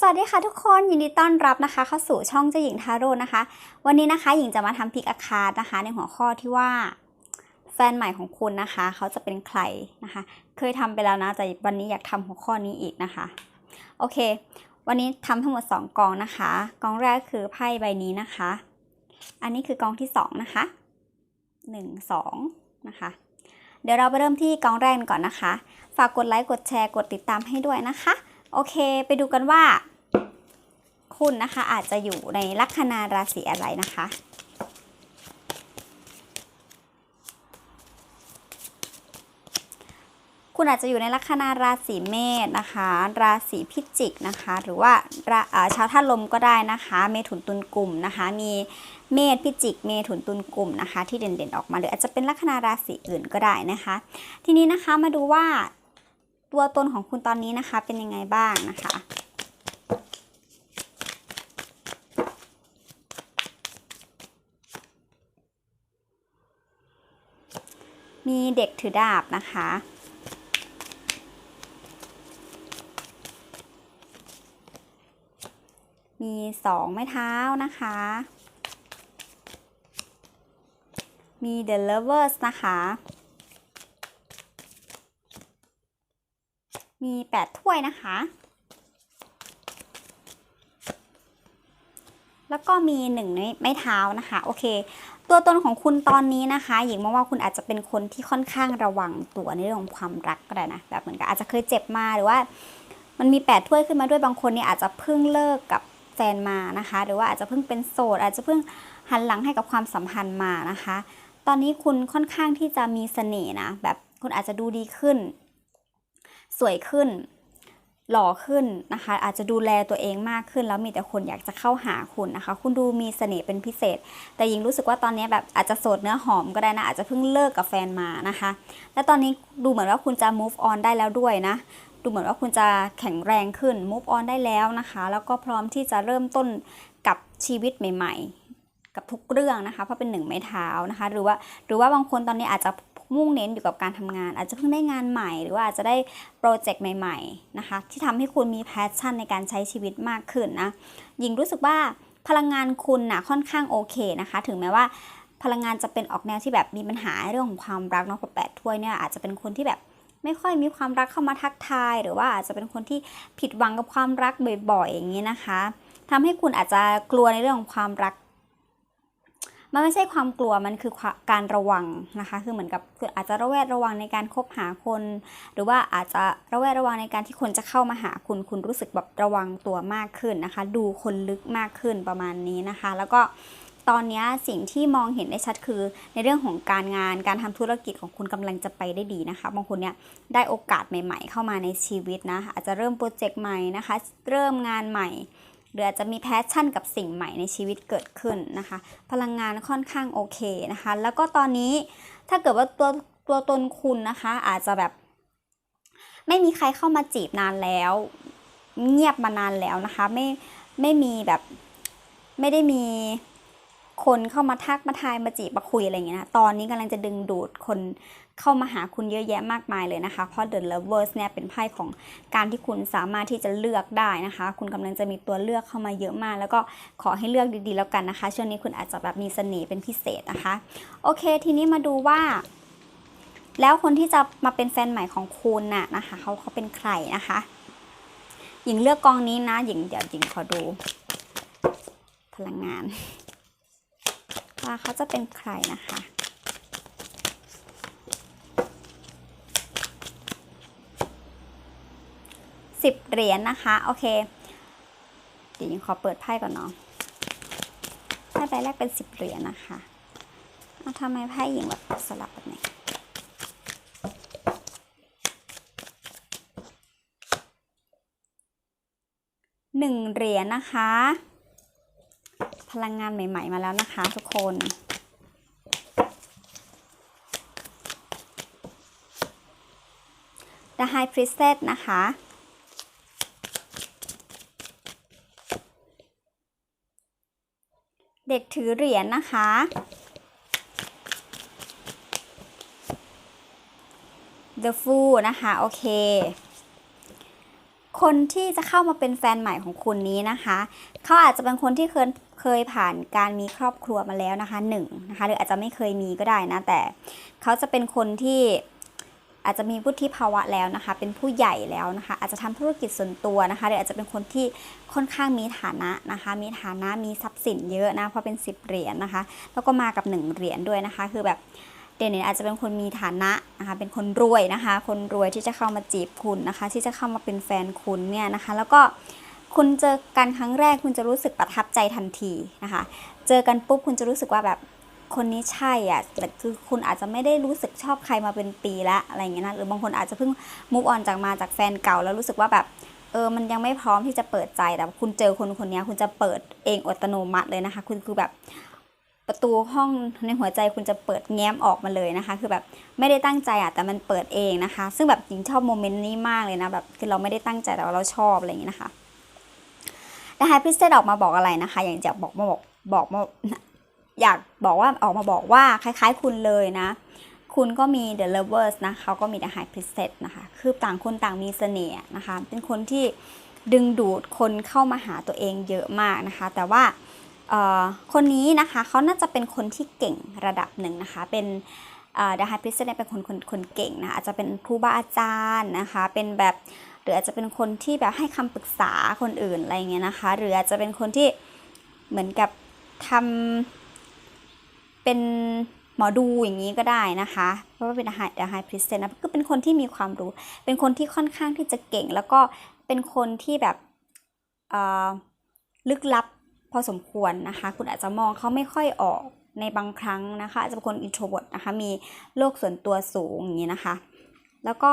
สวัสดีค่ะทุกคนยินดีต้อนรับนะคะ เข้าสู่ช่องเจ้าหญิงทาโร่นะคะ วันนี้นะคะหญิงจะมาทำพิกอาคารนะคะ ในหัวข้อที่ว่า แฟนใหม่ของคุณนะคะ เขาจะเป็นใครนะคะ เคยทำไปแล้วนะแต่วันนี้อยากทำหัวข้อนี้อีกนะคะ โอเค วันนี้ทำทั้งหมด 2กองนะคะกองแรกคือไพ่ใบนี้นะคะ อันนี้คือกองที่ 2 นะคะ 1 2 นะคะ เดี๋ยวเราไปเริ่มที่กองแรกก่อนนะคะ ฝากกดไลค์กดแชร์กดติดตามให้ด้วยนะคะ โอเค ไปดูกันว่า คุณนะคะอาจจะอยู่ในลัคนาราศีอะไรนะคะคุณอาจจะอยู่ในลัคนาราศีเมษนะคะ ราศีพิจิกนะคะ หรือว่าาชาวธาตุลมก็ได้นะคะ เมถุนตุลกลุ่มนะคะ มีเมษพิจิก เมถุนตุลกลุ่มนะคะ ที่เด่นๆออกมาหรืออาจจะเป็นลัคนาราศีอื่นก็ได้นะคะ ทีนี้นะคะมาดูว่า ตัวตนของคุณตอนนี้นะคะ เป็นยังไงบ้างนะคะมีเด็กถือดาบนะคะ มีสองไม้เท้านะคะ มี The Lovers นะคะ มีแปดถ้วยนะคะ แล้วก็มีหนึ่งไม้เท้านะคะ โอเค ตัวตนของคุณตอนนี้นะคะ หญิงมองว่าคุณอาจจะเป็นคนที่ค่อนข้างระวังตัวในเรื่องของความรักก็ได้นะ แบบเหมือนกับอาจจะเคยเจ็บมาหรือว่า มันมีแปดถ้วยขึ้นมาด้วยบางคนเนี่ยอาจจะเพิ่งเลิกกับแฟนมานะคะ หรือว่าอาจจะเพิ่งเป็นโสด อาจจะเพิ่งหันหลังให้กับความสัมพันธ์มานะคะ ตอนนี้คุณค่อนข้างที่จะมีเสน่ห์นะ แบบคุณอาจจะดูดีขึ้น สวยขึ้น หล่อขึ้นนะคะ อาจจะดูแลตัวเองมากขึ้น แล้วมีแต่คนอยากจะเข้าหาคุณนะคะ คุณดูมีเสน่ห์เป็นพิเศษ แต่ยิงรู้สึกว่าตอนนี้แบบอาจจะโสดเนื้อหอมก็ได้นะ อาจจะเพิ่งเลิกกับแฟนมานะคะ และตอนนี้ดูเหมือนว่าคุณจะ move on ได้แล้วด้วยนะดูเหมือนว่าคุณจะแข็งแรงขึ้น move on ได้แล้วนะคะ แล้วก็พร้อมที่จะเริ่มต้นกับชีวิตใหม่ ๆ กับทุกเรื่องนะคะ เพราะเป็นหนึ่งไม้เท้านะคะ หรือว่าหรือว่าบางคนตอนนี้อาจจะ มุ่งเน้นอยู่กับการทำงาน อาจจะเพิ่งได้งานใหม่ หรือว่าอาจจะได้โปรเจกต์ใหม่ๆนะคะที่ทำให้คุณมีแพชชั่นในการใช้ชีวิตมากขึ้นนะหญิงรู้สึกว่าพลังงานคุณนะค่อนข้างโอเคนะคะ ถึงแม้ว่าพลังงานจะเป็นออกแนวที่แบบมีปัญหาเรื่องของความรักเนาะพราะแปดถ้วยเนี่ยอาจจะเป็นคนที่แบบไม่ค่อยมีความรักเข้ามาทักทาย หรือว่าอาจจะเป็นคนที่ผิดหวังกับความรักบ่อยๆ อย่างนี้นะคะทำให้คุณอาจจะกลัวในเรื่องของความรัก มันไม่ใช่ความกลัวมันคือการระวังนะคะ คือเหมือนกับคืออาจจะระแวดระวังในการคบหาคน หรือว่าอาจจะระแวดระวังในการที่คนจะเข้ามาหาคุณ คุณรู้สึกแบบระวังตัวมากขึ้นนะคะ ดูคนลึกมากขึ้นประมาณนี้นะคะ แล้วก็ตอนนี้สิ่งที่มองเห็นได้ชัดคือ ในเรื่องของการงานการทำธุรกิจของคุณกำลังจะไปได้ดีนะคะบางคนเนี่ยได้โอกาสใหม่ ๆ เข้ามาในชีวิตนะอาจจะเริ่มโปรเจกต์ใหม่นะคะ เริ่มงานใหม่ หรืออาจจะมีแพชชั่นกับสิ่งใหม่ในชีวิตเกิดขึ้นนะคะ พลังงานค่อนข้างโอเคนะคะ แล้วก็ตอนนี้ถ้าเกิดว่าตัวตัวตนคุณนะคะ อาจจะแบบ ไม่มีใครเข้ามาจีบนานแล้ว เงียบมานานแล้วนะคะ ไม่ไม่มีแบบไม่ได้มี คนเข้ามาทักมาทายมาจีบมาคุยอะไรอย่างเงี้ยนะตอนนี้กำลังจะดึงดูดคนเข้ามาหาคุณเยอะแยะมากมายเลยนะคะ เพราะ The Lovers เนี่ยเป็นไพ่ของการที่คุณสามารถที่จะเลือกได้นะคะ คุณกำลังจะมีตัวเลือกเข้ามาเยอะมาก แล้วก็ขอให้เลือกดีๆแล้วกันนะคะ ช่วงนี้คุณอาจจะแบบมีเสน่ห์เป็นพิเศษนะคะ โอเค ทีนี้มาดูว่า แล้วคนที่จะมาเป็นแฟนใหม่ของคุณน่ะนะคะเขาเขาเป็นใครนะคะ หญิงเลือกกองนี้นะ หญิงเดี๋ยวหญิงขอดู พลังงาน ว่าเขาจะเป็นใครนะคะ สิบเหรียญนะคะ โอเค เดี๋ยวหญิงขอเปิดไพ่ก่อนเนาะไพ่ใบแรกเป็นสิบเหรียญนะคะเอาทำไมไพ่หญิงแบบสลับแบบนี้หนึ่งเหรียญนะคะ พลังงานใหม่ ๆ มาแล้วนะคะทุกคน The High Priestess นะคะเด็กถือเหรียญนะคะ The Fool นะคะ โอเค คนที่จะเข้ามาเป็นแฟนใหม่ของคุณนี้นะคะ เขาอาจจะเป็นคนที่เคย เคยผ่านการมีครอบครัวมาแล้วนะคะหนึ่งนะคะหรืออาจจะไม่เคยมีก็ได้นะแต่เขาจะเป็นคนที่อาจจะมีวุฒิภาวะแล้วนะคะ เป็นผู้ใหญ่แล้วนะคะ อาจจะทำธุรกิจส่วนตัวนะคะหรืออาจจะเป็นคนที่ค่อนข้างมีฐานะนะคะ มีฐานะมีทรัพย์สินเยอะนะเพราะเป็น 10 เหรียญนะคะ แล้วก็มากับ 1 เหรียญด้วยนะคะ คือแบบเดนเนอาจจะเป็นคนมีฐานะนะคะ เป็นคนรวยนะคะ คนรวยที่จะเข้ามาจีบคุณนะคะ ที่จะเข้ามาเป็นแฟนคุณเนี่ยนะคะ แล้วก็ คุณเจอกันครั้งแรกคุณจะรู้สึกประทับใจทันทีนะคะ เจอกันปุ๊บคุณจะรู้สึกว่าแบบคนนี้ใช่อะแต่คือคุณอาจจะไม่ได้รู้สึกชอบใครมาเป็นปีละอะไรอย่างเงี้ยนะหรือบางคนอาจจะเพิ่งมุกออนจากมาจากแฟนเก่าแล้วรู้สึกว่าแบบเออมันยังไม่พร้อมที่จะเปิดใจแต่คุณเจอคนคนนี้คุณจะเปิดเองอัตโนมัติเลยนะคะ คุณคือแบบประตูห้องในหัวใจคุณจะเปิดแง้มออกมาเลยนะคะ คือแบบไม่ได้ตั้งใจอะแต่มันเปิดเองนะคะ ซึ่งแบบหญิงชอบโมเมนต์นี้มากเลยนะแบบคือเราไม่ได้ตั้งใจแต่ว่าเราชอบอะไรอย่างนี้นะคะ แต่ไฮพิสเตออกมาบอกอะไรนะคะ อย่างจะบอกมาบอกบอกมาอยากบอกว่าออกมาบอกว่าคล้ายๆคุณเลยนะ คุณก็มี The Lovers นะเขาก็มี The High Priestess นะคะ คือต่างคนต่างมีเสน่ห์นะคะ เป็นคนที่ดึงดูดคนเข้ามาหาตัวเองเยอะมากนะคะ แต่ว่าคนนี้นะคะเขาน่าจะเป็นคนที่เก่งระดับหนึ่งนะคะ เป็นเอ่อ The High Priestess เนี่ยเป็นคนคนคนเก่งนะคะอาจจะเป็นครูบาอาจารย์นะคะ เป็นแบบ รืออาจจะเป็นคนที่แบบให้คำปรึกษาคนอื่นอะไรเงี้ยนะคะ หรืออาจจะเป็นคนที่เหมือนกับทำเป็นหมอดูอย่างนี้ก็ได้นะคะ เพราะว่าเป็นไฮไฮพริสเซนนะก็เป็นคนที่มีความรู้ เป็นคนที่ค่อนข้างที่จะเก่ง แล้วก็เป็นคนที่แบบลึกลับพอสมควรนะคะ คุณอาจจะมองเขาไม่ค่อยออกในบางครั้งนะคะ อาจจะเป็นคนอินโทรเวิร์ตนะคะ มีโลกส่วนตัวสูงอย่างนี้นะคะ แล้วก็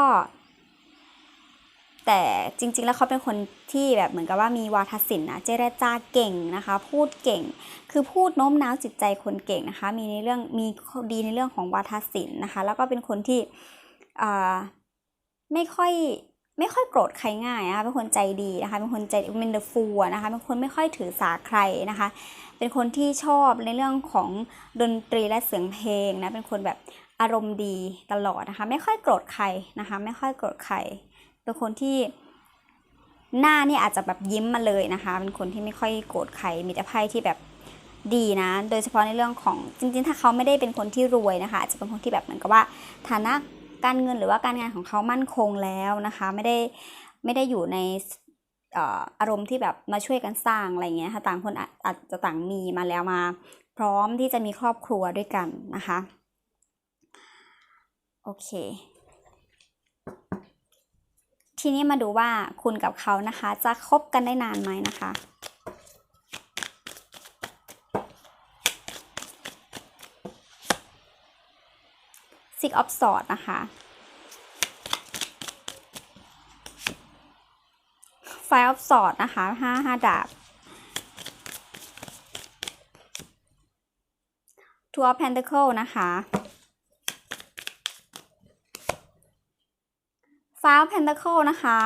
แต่จริง ๆ แล้วเขาเป็นคนที่แบบเหมือนกับว่ามีวาทศิลป์นะเจรจาเก่งนะคะ พูดเก่ง คือพูดโน้มน้าวจิตใจคนเก่งนะคะ มีในเรื่องมีดีในเรื่องของวาทศิลป์นะคะ แล้วก็เป็นคนที่ไม่ค่อยไม่ค่อยโกรธใครง่ายนะคะเป็นคนใจดีนะคะเป็นคนใจเป็นเดอะฟูนะคะเป็นคนไม่ค่อยถือสาใครนะคะ เป็นคนที่ชอบในเรื่องของดนตรีและเสียงเพลงนะเป็นคนแบบอารมณ์ดีตลอดนะคะ ไม่ค่อยโกรธใครนะคะ ไม่ค่อยโกรธใคร เป็นคนที่หน้านี่อาจจะแบบยิ้มมาเลยนะคะ เป็นคนที่ไม่ค่อยโกรธใครมีแต่ไพ่ที่แบบดีนะ โดยเฉพาะในเรื่องของจริงๆ ถ้าเขาไม่ได้เป็นคนที่รวยนะคะอาจจะเป็นคนที่แบบเหมือนกับว่า ฐานะการเงินหรือว่าการงานของเขามั่นคงแล้วนะคะ ไม่ได้ไม่ได้อยู่ในอารมณ์ที่แบบมาช่วยกันสร้างอะไรเงี้ยค่ะต่างคนอาจจะต่างมีมาแล้วมา พร้อมที่จะมีครอบครัวด้วยกันนะคะ โอเค ทีนี้มาดูว่าคุณกับเขานะคะ จะคบกันได้นานไหมนะคะ Six of Swords นะคะ Five of Swords นะคะห้าห้าดาบ Two of Pentacle นะคะ Five of Pentacle นะคะ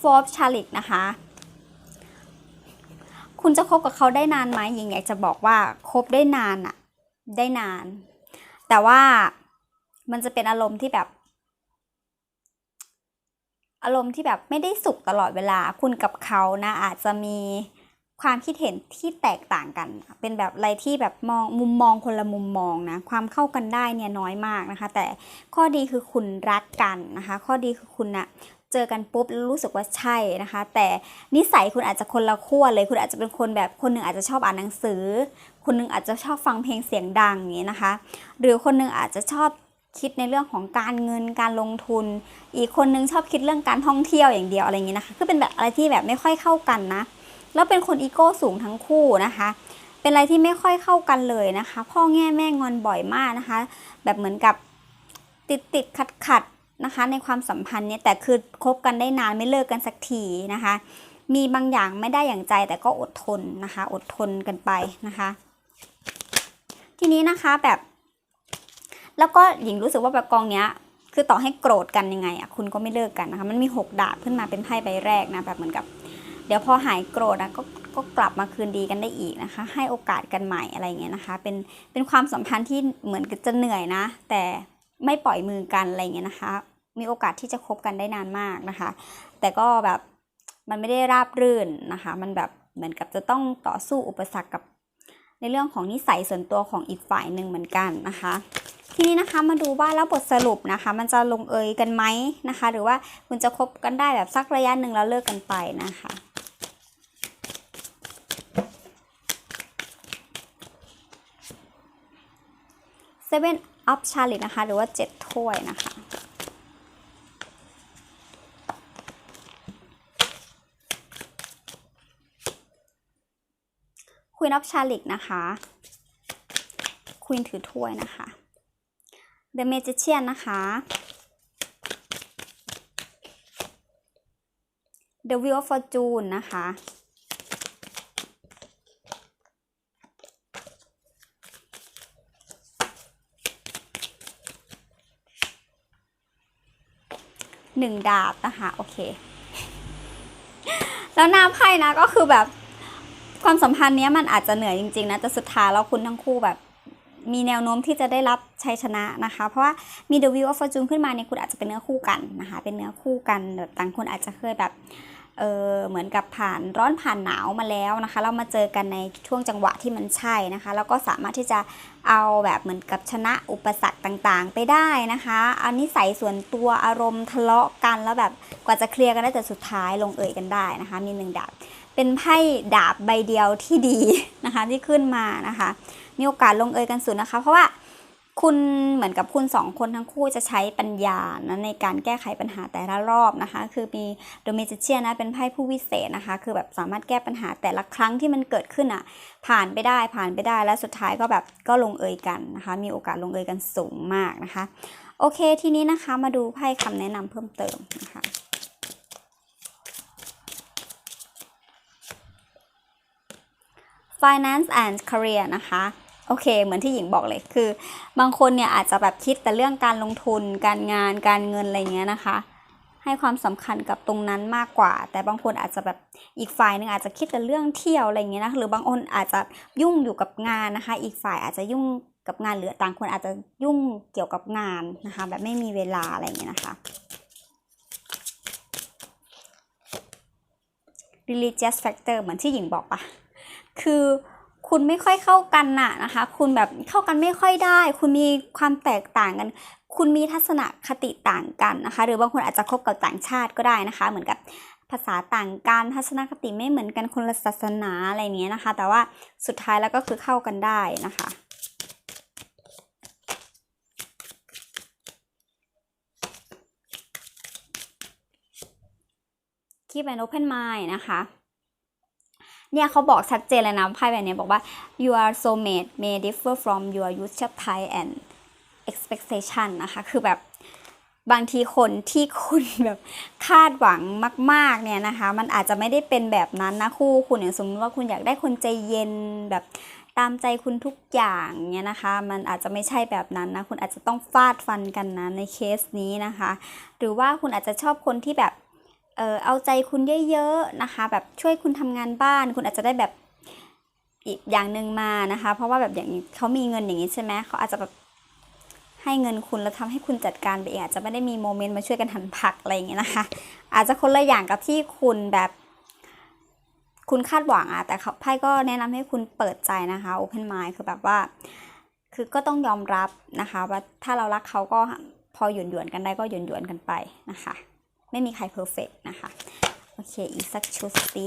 Four of Chalice นะคะ คุณจะคบกับเขาได้นานไหมหญิงอยากจะบอกว่าคบได้นานอะได้นาน แต่ว่ามันจะเป็นอารมณ์ที่แบบ อารมณ์ที่แบบไม่ได้สุขตลอดเวลาคุณกับเขานะอาจจะมี ความคิดเห็นที่แตกต่างกัน เป็นแบบอะไรที่แบบมองมุมมองคนละมุมมองนะความเข้ากันได้เนี่ยน้อยมากนะคะ แต่ข้อดีคือคุณรักกันนะคะ ข้อดีคือคุณนะเจอกันปุ๊บรู้สึกว่าใช่นะคะ แต่นิสัยคุณอาจจะคนละขั้วเลย คุณอาจจะเป็นคนแบบคนหนึ่งอาจจะชอบอ่านหนังสือ คนหนึ่งอาจจะชอบฟังเพลงเสียงดังอย่างนี้นะคะ หรือคนหนึ่งอาจจะชอบคิดในเรื่องของการเงินการลงทุน อีกคนนึงชอบคิดเรื่องการท่องเที่ยวอย่างเดียวอะไรอย่างนี้นะคะคือเป็นแบบอะไรที่แบบไม่ค่อยเข้ากันนะ แล้วเป็นคนอีโก้สูงทั้งคู่นะคะ เป็นอะไรที่ไม่ค่อยเข้ากันเลยนะคะ พ่อแง่แม่งอนบ่อยมากนะคะ แบบเหมือนกับติดติดขัดขัดนะคะ ในความสัมพันธ์เนี่ยแต่คือคบกันได้นานไม่เลิกกันสักทีนะคะ มีบางอย่างไม่ได้อย่างใจแต่ก็อดทนนะคะ อดทนกันไปนะคะ ทีนี้นะคะแบบ แล้วก็หญิงรู้สึกว่าแบบกองเนี้ยคือต่อให้โกรธกันยังไงอะคุณก็ไม่เลิกกันนะคะ มันมีหกดาบขึ้นมาเป็นไพ่ใบแรกนะแบบเหมือนกับ เดี๋ยวพอหายโกรธนะก็ก็กลับมาคืนดีกันได้อีกนะคะ ให้โอกาสกันใหม่อะไรเงี้ยนะคะ เป็นเป็นความสัมพันธ์ที่เหมือนจะเหนื่อยนะ แต่ไม่ปล่อยมือกันอะไรเงี้ยนะคะ มีโอกาสที่จะคบกันได้นานมากนะคะ แต่ก็แบบมันไม่ได้ราบรื่นนะคะ มันแบบเหมือนกับจะต้องต่อสู้อุปสรรคกับ ในเรื่องของนิสัยส่วนตัวของอีกฝ่ายหนึ่งเหมือนกันนะคะทีนี้นะคะมาดูว่าแล้วบทสรุปนะคะ มันจะลงเอยกันไหมนะคะ หรือว่าคุณจะคบกันได้แบบสักระยะหนึ่งแล้วเลิกกันไปนะคะ 7 up challenge นะคะ หรือว่า 7 ถ้วยนะคะ คุยนับชาลิกนะคะควีถือถ้วยนะคะ The Magician นะคะ The Wheel of Fortune นะคะ หนึ่งดาบนะคะโอเค แล้วน้าไพ่นะก็คือแบบความสัมพันธ์เนี้ยมันอาจจะเหนื่อยจริงๆนะแต่สุดท้ายแล้วคุณทั้งคู่แบบมีแนวโน้มที่จะได้รับชัยชนะนะคะ เพราะว่ามี The View of Fortune ขึ้นมาเนี่ยคุณอาจจะเป็นเนื้อคู่กันนะคะ เป็นเนื้อคู่กันแบบต่างคนอาจจะเคยแบบ เออเหมือนกับผ่านร้อนผ่านหนาวมาแล้วนะคะ เรามาเจอกันในช่วงจังหวะที่มันใช่นะคะ แล้วก็สามารถที่จะเอาแบบเหมือนกับชนะอุปสรรคต่างๆ ไปได้นะคะอานิสัยส่ส่วนตัวอารมณ์ทะเลาะกันแล้วแบบกว่าจะเคลียร์กันได้แต่สุดท้ายลงเอยกันได้นะคะ มีหนึ่งดาบเป็นไพ่ดาบใบเดียวที่ดีนะคะที่ขึ้นมานะคะ มีโอกาสลงเอยกันสุดนะคะ เพราะว่า คุณเหมือนกับคุณสองคนทั้งคู่จะใช้ปัญญานะในการแก้ไขปัญหาแต่ละรอบนะคะ คือมีโดเมจิเชียนะเป็นไพ่ผู้วิเศษนะคะ คือแบบสามารถแก้ปัญหาแต่ละครั้งที่มันเกิดขึ้นอะ ผ่านไปได้ผ่านไปได้แล้วสุดท้ายก็แบบก็ลงเอยกันนะคะ มีโอกาสลงเอยกันสูงมากนะคะ โอเคทีนี้นะคะมาดูไพ่คำแนะนำเพิ่มเติมนะคะ finance and career นะคะ โอเค เหมือนที่หญิงบอกเลยคือ บางคนเนี่ยอาจจะแบบคิดแต่เรื่องการลงทุน การงานการเงินอะไรเงี้ยนะคะ ให้ความสำคัญกับตรงนั้นมากกว่า แต่บางคนอาจจะแบบอีกฝ่ายหนึ่งอาจจะคิดแต่เรื่องเที่ยวอะไรเงี้ยนะหรือบางคนอาจจะยุ่งอยู่กับงานนะคะ อีกฝ่ายอาจจะยุ่งกับงานหรือต่างคนอาจจะยุ่งเกี่ยวกับงานนะคะ แบบไม่มีเวลาอะไรเงี้ยนะคะ religious factor เหมือนที่หญิงบอกปะคือ คุณไม่ค่อยเข้ากันน่ะนะคะ คุณแบบเข้ากันไม่ค่อยได้ คุณมีความแตกต่างกัน คุณมีทัศนคติต่างกันนะคะ หรือบางคนอาจจะคบกับต่างชาติก็ได้นะคะ เหมือนกับภาษาต่างกันทัศนคติไม่เหมือนกันคนละศาสนาอะไรเนี้ยนะคะ แต่ว่าสุดท้ายแล้วก็คือเข้ากันได้นะคะ keep an open mind นะคะ เนี่ยเขาบอกชัดเจนเลยนะไพ่แบบนี้บอกว่า you are soulmate may differ from your usual type and expectation นะคะคือแบบบางทีคนที่คุณแบบคาดหวังมาก ๆ เนี่ยนะคะ มันอาจจะไม่ได้เป็นแบบนั้นนะคู่คุณอย่างสมมติว่าคุณอยากได้คนใจเย็นแบบตามใจคุณทุกอย่างเนี่ยนะคะ มันอาจจะไม่ใช่แบบนั้นนะ คุณอาจจะต้องฟาดฟันกันนะในเคสนี้นะคะ หรือว่าคุณอาจจะชอบคนที่แบบ เออเอาใจคุณเยอะๆนะคะ แบบช่วยคุณทำงานบ้าน คุณอาจจะได้แบบอีกอย่างหนึ่งมานะคะ เพราะว่าแบบอย่างเขามีเงินอย่างนี้ใช่ไหมเขาอาจจะแบบให้เงินคุณแล้วทำให้คุณจัดการไปเองอาจจะไม่ได้มีโมเมนต์มาช่วยกันหั่นผักอะไรอย่างเงี้ยนะคะ อาจจะคนละอย่างกับที่คุณแบบ คุณคาดหวังอะแต่เขาไพ่ก็แนะนำให้คุณเปิดใจนะคะ open mind คือแบบว่า คือก็ต้องยอมรับนะคะ ว่าถ้าเรารักเขาก็พอหยวนหยวนกันได้ก็หยวนหยวนกันไปนะคะ ไม่มีใครเพอร์เฟกนะคะ โอเค อีกสักชุดสิ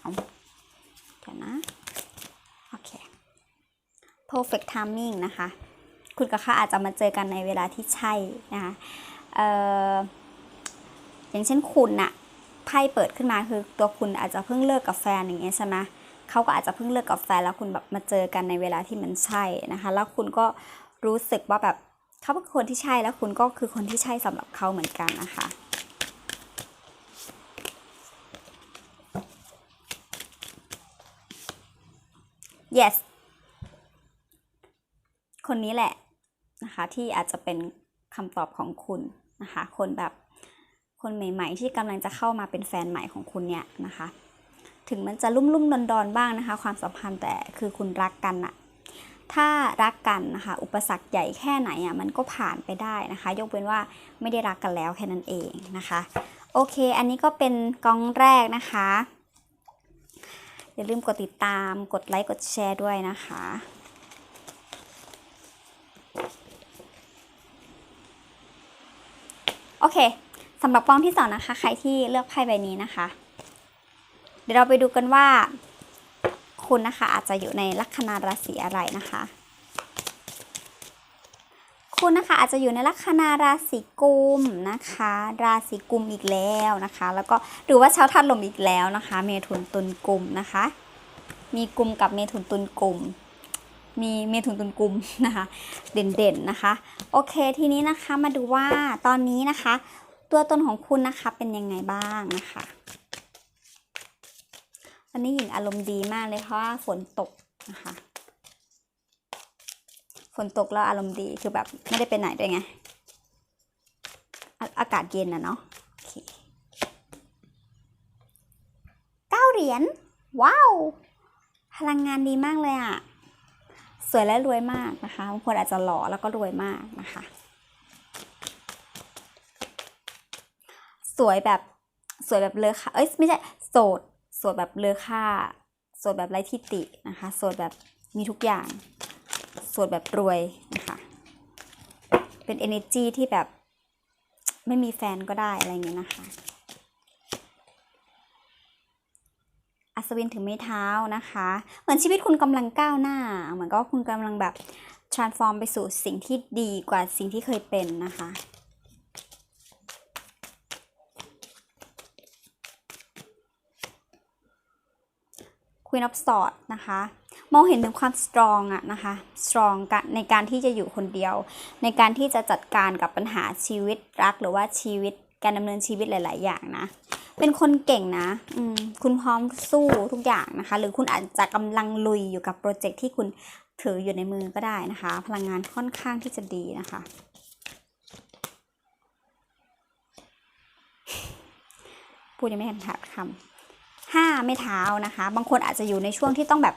เอาเดี๋ยวนะ โอเค perfect timing นะคะ คุณกับเขาอาจจะมาเจอกันในเวลาที่ใช่นะคะเอ่ออย่างเช่นคุณน่ะไพ่เปิดขึ้นมาคือตัวคุณอาจจะเพิ่งเลิกกับแฟนอย่างเงี้ยใช่ไหมเขาก็อาจจะเพิ่งเลิกกับแฟนแล้วคุณแบบมาเจอกันในเวลาที่มันใช่นะคะ แล้วคุณก็ รู้สึกว่าแบบเขาเป็นคนที่ใช่แล้วคุณก็คือคนที่ใช่สำหรับเขาเหมือนกันนะคะ yes คนนี้แหละนะคะที่อาจจะเป็นคำตอบของคุณนะคะ คนแบบคนใหม่ ๆ ที่กำลังจะเข้ามาเป็นแฟนใหม่ของคุณเนี่ยนะคะ ถึงมันจะลุ่มลุ่มดอนดอนๆบ้างนะคะ ความสัมพันธ์แต่คือคุณรักกันอะ ถ้ารักกันนะคะอุปสรรคใหญ่แค่ไหนอะมันก็ผ่านไปได้นะคะ ยกเว้นว่าไม่ได้รักกันแล้วแค่นั้นเองนะคะ โอเค อันนี้ก็เป็นกล้องแรกนะคะ อย่าลืมกดติดตามกดไลค์กดแชร์ด้วยนะคะโอเคสำหรับกล้องที่สองนะคะ ใครที่เลือกไพ่ใบนี้นะคะ เดี๋ยวเราไปดูกันว่า คุณนะคะ อาจจะอยู่ในลัคนาราศีอะไรนะคะ คุณนะคะอาจจะอยู่ในลัคนาราศีกุมนะคะ ราศีกุมอีกแล้วนะคะ แล้วก็หรือว่าชาวธาตุลมอีกแล้วนะคะ เมถุนตุลกุมนะคะ มีกุมกับเมถุนตุลกุมมีเมถุนตุลกุมนะคะ เด่นๆนะคะ โอเคทีนี้นะคะมาดูว่าตอนนี้นะคะ ตัวตนของคุณนะคะเป็นยังไงบ้างนะคะ วันนี้หญิงอารมณ์ดีมากเลยเพราะว่าฝนตกนะคะฝนตกแล้วอารมณ์ดีคือแบบไม่ได้ไปไหนด้วยไงอาอากาศเย็นนะเนาะโอเคเก้าเหรียญว้าว พลังงานดีมากเลยอะสวยและรวยมากนะคะบางคนอาจจะหล่อแล้วก็รวยมากนะคะ สวยแบบสวยแบบเลอค่าเอ้ยไม่ใช่โสด โสดแบบเลอค่า โสดแบบไร้ที่ตินะคะ โสดแบบมีทุกอย่าง โสดแบบรวยนะคะ เป็น energy ที่แบบไม่มีแฟนก็ได้อะไรอย่างเงี้ยนะคะ อัศวินถือไม้เท้านะคะ เหมือนชีวิตคุณกำลังก้าวหน้า เหมือนก็คุณกำลังแบบ transform ไปสู่สิ่งที่ดีกว่าสิ่งที่เคยเป็นนะคะ Queen of Swords นะคะ มองเห็นถึงความ strong อะนะคะ strong กะในการที่จะอยู่คนเดียว ในการที่จะจัดการกับปัญหาชีวิตรักหรือว่าชีวิตการดำเนินชีวิตหลาย ๆ อย่างนะ เป็นคนเก่งนะคุณพร้อมสู้ทุกอย่างนะคะ หรือคุณอาจจะกำลังลุยอยู่กับโปรเจกต์ที่คุณถืออยู่ในมือก็ได้นะคะ พลังงานค่อนข้างที่จะดีนะคะพูดยังไม่ทันขาดคำ ห้าไม่เท้านะคะ บางคนอาจจะอยู่ในช่วงที่ต้องแบบ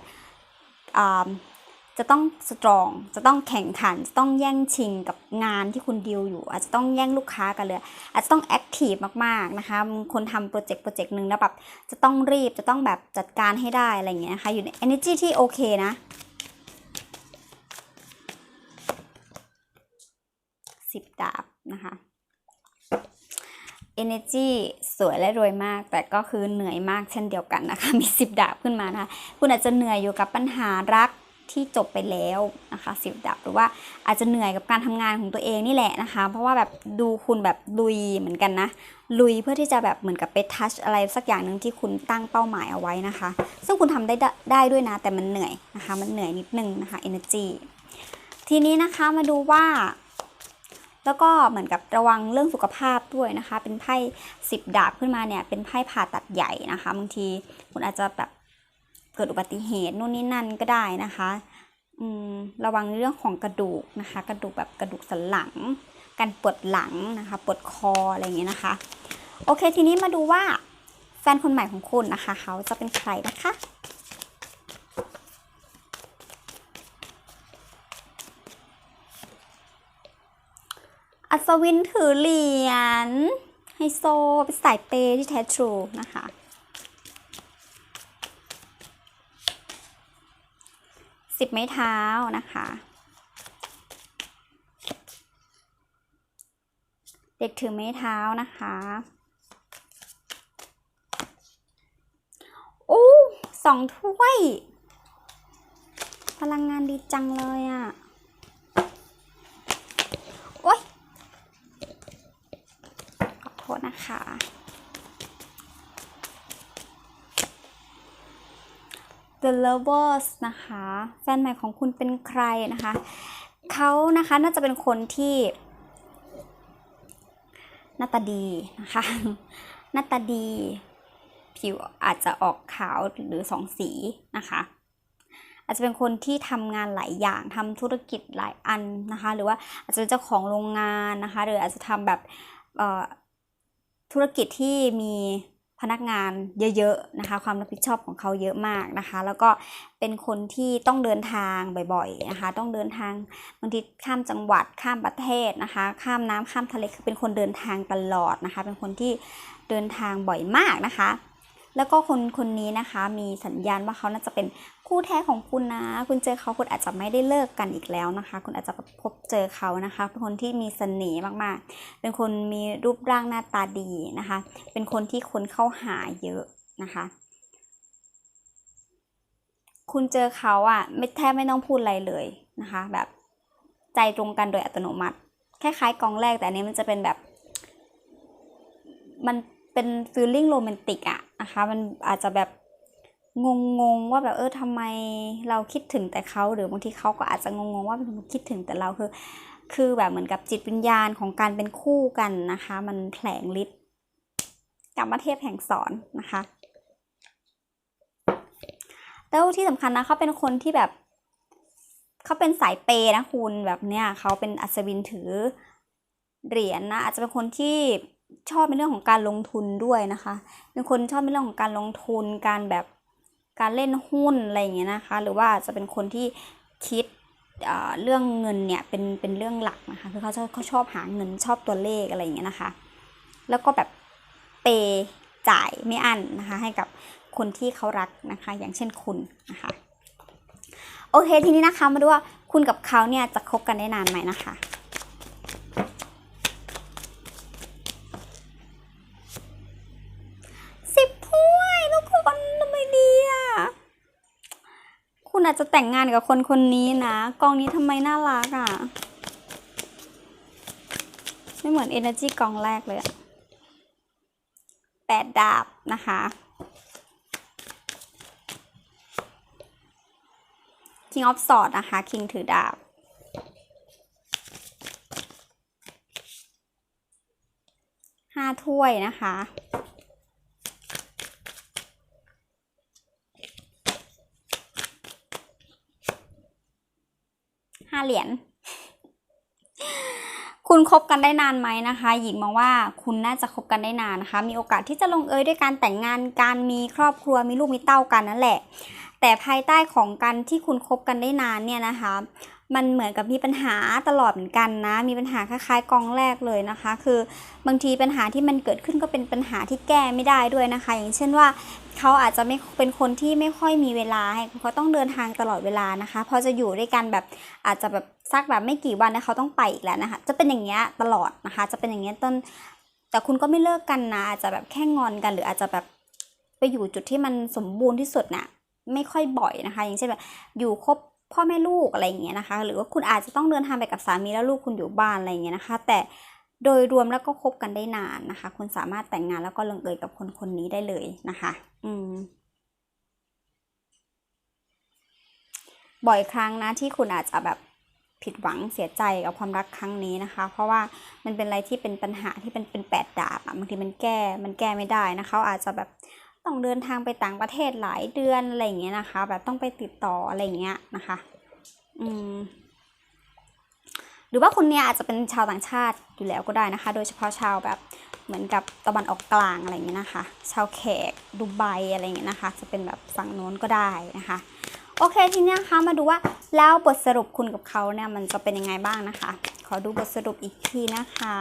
จะต้องสตรอง จะต้องแข่งขัน จะต้องแย่งชิงกับงานที่คุณดีลอยู่ อาจจะต้องแย่งลูกค้ากันเลย อาจจะต้องแอคทีฟมากๆนะคะคนทำโปรเจกต์โปรเจกต์หนึ่งแล้วแบบจะต้องรีบ จะต้องแบบจัดการให้ได้อะไรอย่างเงี้ยนะคะ อยู่ใน energy ที่โอเคนะสิบดาบนะคะ energy สวยและรวยมาก แต่ก็คือเหนื่อยมากเช่นเดียวกันนะคะ มีสิบดาบขึ้นมานะคะ คุณอาจจะเหนื่อยอยู่กับปัญหารักที่จบไปแล้วนะคะสิบดาบหรือว่าอาจจะเหนื่อยกับการทำงานของตัวเองนี่แหละนะคะ เพราะว่าแบบดูคุณแบบลุยเหมือนกันนะ ลุยเพื่อที่จะแบบเหมือนกับไปทัชอะไรสักอย่างหนึ่งที่คุณตั้งเป้าหมายเอาไว้นะคะ ซึ่งคุณทำไดได้ได้ด้วยนะ แต่มันเหนื่อยนะคะ มันเหนื่อยนิดนึงนะคะ energy ทีนี้นะคะมาดูว่า แล้วก็เหมือนกับระวังเรื่องสุขภาพด้วยนะคะ เป็นไพ่สิบดาบขึ้นมาเนี่ย เป็นไพ่ผ่าตัดใหญ่นะคะ บางทีคุณอาจจะแบบเกิดอุบัติเหตุนู่นนี่นั่นก็ได้นะคะระวังเรื่องของกระดูกนะคะ กระดูกแบบกระดูกสันหลัง การปวดหลังนะคะปวดคออะไรอย่างเงี้ยนะคะ โอเคทีนี้มาดูว่าแฟนคนใหม่ของคุณนะคะ เขาจะเป็นใครนะคะ อัศวินถือเหรียญไฮโซเป็นสายเปย์ที่แท้ทรูนะคะ สิบไม้เท้านะคะ เด็กถือไม้เท้านะคะ โอ้สองถ้วย พลังงานดีจังเลยอะ่ะ โอ๊ย ขอโทษนะคะ The Lovers นะคะ แฟนใหม่ของคุณเป็นใครนะคะ เขานะคะน่าจะเป็นคนที่หน้าตาดีนะคะ หน้าตาดี ผิวอาจจะออกขาวหรือสองสีนะคะ อาจจะเป็นคนที่ทำงานหลายอย่างทำธุรกิจหลายอันนะคะ หรือว่าอาจจะเป็นเจ้าของโรงงานนะคะ หรืออาจจะทำแบบเอ่อ ธุรกิจที่มีพนักงานเยอะๆนะคะ ความรับผิดชอบของเขาเยอะมากนะคะ แล้วก็เป็นคนที่ต้องเดินทางบ่อยๆนะคะ ต้องเดินทางบางทีข้ามจังหวัดข้ามประเทศนะคะ ข้ามน้ำข้ามทะเลคือเป็นคนเดินทางตลอดนะคะ เป็นคนที่เดินทางบ่อยมากนะคะ แล้วก็คนคนนี้นะคะ มีสัญญาณว่าเขาน่าจะเป็นคู่แท้ของคุณนะ คุณเจอเขาคุณอาจจะไม่ได้เลิกกันอีกแล้วนะคะ คุณอาจจะพบเจอเขานะคะเป็นคนที่มีเสน่ห์มากๆ เป็นคนมีรูปร่างหน้าตาดีนะคะ เป็นคนที่คนเข้าหาเยอะนะคะ คุณเจอเขาอะไม่แทบไม่ต้องพูดอะไรเลยนะคะ แบบใจตรงกันโดยอัตโนมัติคล้ายๆกองแรกแต่อันนี้มันจะเป็นแบบ มัน เป็นฟีลลิ่งโรแมนติกอะนะคะ มันอาจจะแบบงงๆว่าแบบเออทำไมเราคิดถึงแต่เขาหรือบางทีเขาก็อาจจะงงๆว่ามันคิดถึงแต่เราคือ คือแบบเหมือนกับจิตวิญญาณของการเป็นคู่กันนะคะ มันแผลงฤทธิ์กรรมเทพแห่งสอนนะคะแล้วที่สำคัญนะเขาเป็นคนที่แบบเขาเป็นสายเปย์นะคุณแบบเนี้ยเขาเป็นอัศวินถือเหรียญนะอาจจะเป็นคนที่ ชอบในเรื่องของการลงทุนด้วยนะคะ เป็นคนชอบในเรื่องของการลงทุน การแบบการเล่นหุ้นอะไรอย่างเงี้ยนะคะ หรือว่าจะเป็นคนที่คิดเเรื่องเงินเนี่ยเป็นเป็นเรื่องหลักนะคะคือเขาชอบเขาชอบหาเงินชอบตัวเลขอะไรอย่างเงี้ยนะคะ แล้วก็แบบเปย์จ่ายไม่อั้นนะคะ ให้กับคนที่เขารักนะคะ อย่างเช่นคุณนะคะ โอเคทีนี้นะคะมาดูว่าคุณกับเขาเนี่ยจะคบกันได้นานไหมนะคะาจจะแต่งงานกับคนคนนี้นะกองนี้ทำไมน่ารักอะ ไม่เหมือน Energy กองแรกเลยแปดดาบนะคะ King of Swords นะคะ King ถือดาบห้าถ้วยนะคะ เหรียญ คุณคบกันได้นานไหมนะคะ หญิงมองว่าคุณน่าจะคบกันได้นานนะคะ มีโอกาสที่จะลงเอยด้วยการแต่งงาน การมีครอบครัว มีลูกมีเต้ากันนั่นแหละ แต่ภายใต้ของการที่คุณคบกันได้นานเนี่ยนะคะ มันเหมือนกับมีปัญหาตลอดเหมือนกันนะ มีปัญหาคล้ายๆกองแรกเลยนะคะ คือบางทีปัญหาที่มันเกิดขึ้นก็เป็นปัญหาที่แก้ไม่ได้ด้วยนะคะ อย่างเช่นว่า เขาอาจจะไม่เป็นคนที่ไม่ค่อยมีเวลาให้เขาต้องเดินทางตลอดเวลานะคะ พอจะอยู่ด้วยกันแบบอาจจะแบบสักแบบไม่กี่วันนะเขาต้องไปอีกแล้วนะคะ จะเป็นอย่างเงี้ยตลอดนะคะ จะเป็นอย่างเงี้ยต้น แต่คุณก็ไม่เลิกกันนะ อาจจะแบบแค่งอนกัน หรืออาจจะแบบไปอยู่จุดที่มันสมบูรณ์ที่สุดน่ะไม่ค่อยบ่อยนะคะ อย่างเช่นแบบอยู่ครบพ่อแม่ลูกอะไรอย่างเงี้ยนะคะ หรือว่าคุณอาจจะต้องเดินทางไปกับสามีแล้วลูกคุณอยู่บ้านอะไรอย่างเงี้ยนะคะ แต่ โดยรวมแล้วก็คบกันได้นานนะคะ คุณสามารถแต่งงานแล้วก็ลงเอยกับคนคนนี้ได้เลยนะคะ อืม บ่อยครั้งนะที่คุณอาจจะแบบผิดหวังเสียใจกับความรักครั้งนี้นะคะ เพราะว่ามันเป็นอะไรที่เป็นปัญหาที่เป็นเป็นแปดดาบอะบางทีมันแก้มันแก้ไม่ได้นะคะอาจจะแบบต้องเดินทางไปต่างประเทศหลายเดือนอะไรอย่างเงี้ยนะคะ แบบต้องไปติดต่ออะไรอย่างเงี้ยนะคะ อืม รือว่าคนเนี้ยอาจจะเป็นชาวต่างชาติอยู่แล้วก็ได้นะคะ โดยเฉพาะชาวแบบเหมือนกับตะวันออกกลางอะไรเงี้ยนะคะ ชาวแขกดูไบอะไรเงี้ยนะคะ จะเป็นแบบฝั่งโน้นก็ได้นะคะ โอเคทีนี้นะคะมาดูว่าแล้วบทสรุปคุณกับเขาเนี่ยมันจะเป็นยังไงบ้างนะคะ ขอดูบทสรุปอีกทีนะคะ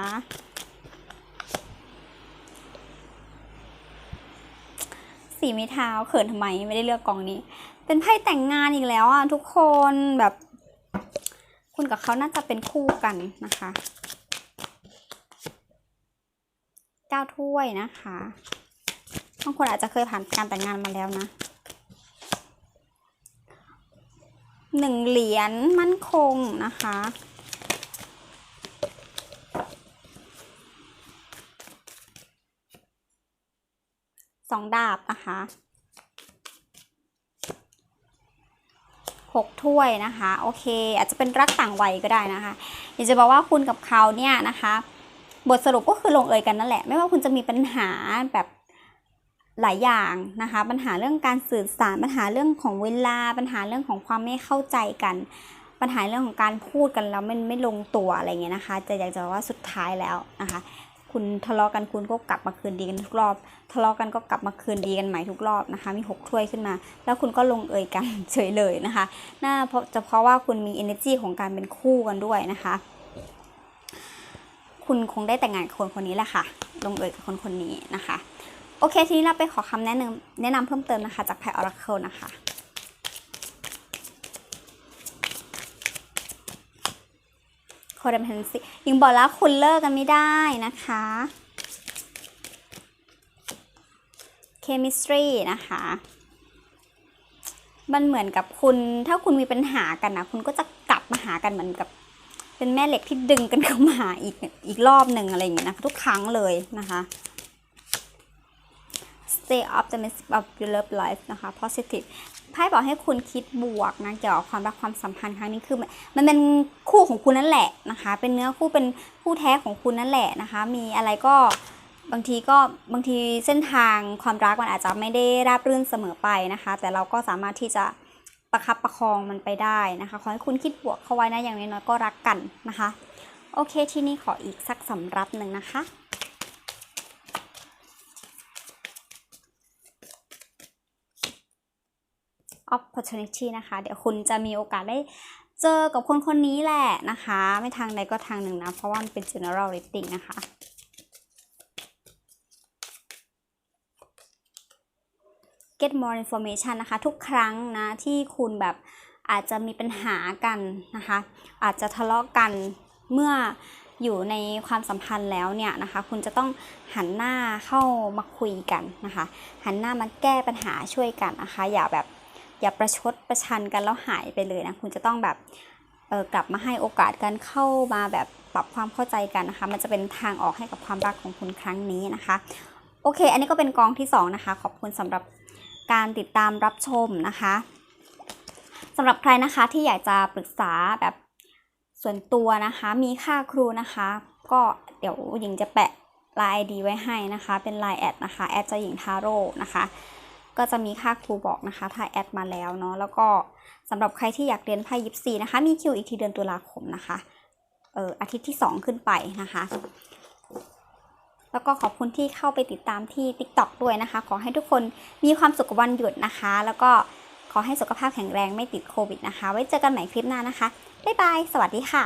สีไม้เท้าเขินทำไมไม่ได้เลือกกองนี้ เป็นไพ่แต่งงานอีกแล้วอะทุกคนแบบ คุณกับเขาน่าจะเป็นคู่กันนะคะเก้าถ้วยนะคะบางคนอาจจะเคยผ่านการแต่งงานมาแล้วนะหนึ่งเหรียญมั่นคงนะคะสองดาบนะคะ หกถ้วยนะคะ โอเค อาจจะเป็นรักต่างวัยก็ได้นะคะอยากจะบอกว่าคุณกับเขาเนี่ยนะคะ บทสรุปก็คือลงเอยกันนั่นแหละ ไม่ว่าคุณจะมีปัญหาแบบหลายอย่างนะคะ ปัญหาเรื่องการสื่อสารปัญหาเรื่องของเวลาปัญหาเรื่องของความไม่เข้าใจกัน ปัญหาเรื่องของการพูดกันแล้วมันไม่ลงตัวอะไรเงี้ยนะคะ จะอยากจะบอกว่าสุดท้ายแล้วนะคะ คุณทะเลาะกันคุณก็กลับมาคืนดีกันทุกรอบ ทะเลาะกันก็กลับมาคืนดีกันใหม่ทุกรอบนะคะ มีหกถ้วยขึ้นมา แล้วคุณก็ลงเอยกันเฉยเลยนะคะน่าเพราะจะเพราะว่าคุณมี energy ของการเป็นคู่กันด้วยนะคะ คุณคงได้แต่งงานกับคนคนนี้แหละค่ะ ลงเอยกับคนคนนี้นะคะ โอเค ทีนี้เราไปขอคำแนะนำแนะนำเพิ่มเติมนะคะ จากไพ่ Oracle นะคะ นซียิงบอกแล้วคุณเลิกกันไม่ได้นะคะ chemistry นะคะ มันเหมือนกับคุณถ้าคุณมีปัญหากันนะคุณก็จะกลับมาหากันเหมือนกับ เป็นแม่เหล็กที่ดึงกันเข้ามาหาอีกอีกรอบหนึ่งอะไรอย่างเงี้ยนะคะทุกครั้งเลยนะคะ stay optimistic of your love life นะคะ positive ไพ่บอกให้คุณคิดบวกนะเกี่ยวกับความรักความสัมพันธ์ครั้งนี้คือมันเป็นคู่ของคุณนั่นแหละนะคะ เป็นเนื้อคู่เป็นคู่แท้ของคุณนั่นแหละนะคะ มีอะไรก็บางทีก็บางทีเส้นทางความรักมันอาจจะไม่ได้ราบรื่นเสมอไปนะคะ แต่เราก็สามารถที่จะประคับประคองมันไปได้นะคะ ขอให้คุณคิดบวกเข้าไว้นะอย่างน้อยๆก็รักกันนะคะ โอเคที่นี้ขออีกสักสำรับหนึ่งนะคะ opportunity นะคะ เดี๋ยวคุณจะมีโอกาสได้เจอกับคนคนนี้แหละนะคะ ไม่ทางใดก็ทางหนึ่งนะ เพราะว่ามันเป็น general reading นะคะ get more information นะคะ ทุกครั้งนะที่คุณแบบอาจจะมีปัญหากันนะคะ อาจจะทะเลาะกันเมื่ออยู่ในความสัมพันธ์แล้วเนี่ยนะคะ คุณจะต้องหันหน้าเข้ามาคุยกันนะคะ หันหน้ามาแก้ปัญหาช่วยกันนะคะ อย่าแบบ อย่าประชดประชันกันแล้วหายไปเลยนะคุณจะต้องแบบเออกลับมาให้โอกาสกันเข้ามาแบบปรับความเข้าใจกันนะคะ มันจะเป็นทางออกให้กับความรักของคุณครั้งนี้นะคะ โอเค อันนี้ก็เป็นกองที่สองนะคะ ขอบคุณสำหรับการติดตามรับชมนะคะสำหรับใครนะคะที่อยากจะปรึกษาแบบส่วนตัวนะคะ มีค่าครูนะคะ ก็เดี๋ยวหญิงจะแปะไลน์ ID ไว้ให้นะคะ เป็นไลน์แอดนะคะแอดจ้าหญิงทาโร่นะคะ ก็จะมีค่าครูบอกนะคะ ถ้าแอดมาแล้วเนาะแล้วก็สำหรับใครที่อยากเรียนไพ่ยิปซีนะคะ มีคิวอีกทีเดือนตุลาคมนะคะเอออาทิตย์ที่ 2 ขึ้นไปนะคะ แล้วก็ขอบคุณที่เข้าไปติดตามที่ TikTok ด้วยนะคะ ขอให้ทุกคนมีความสุขกับวันหยุดนะคะ แล้วก็ขอให้สุขภาพแข็งแรงไม่ติดโควิดนะคะ ไว้เจอกันใหม่คลิปหน้านะคะ บ๊ายบาย สวัสดีค่ะ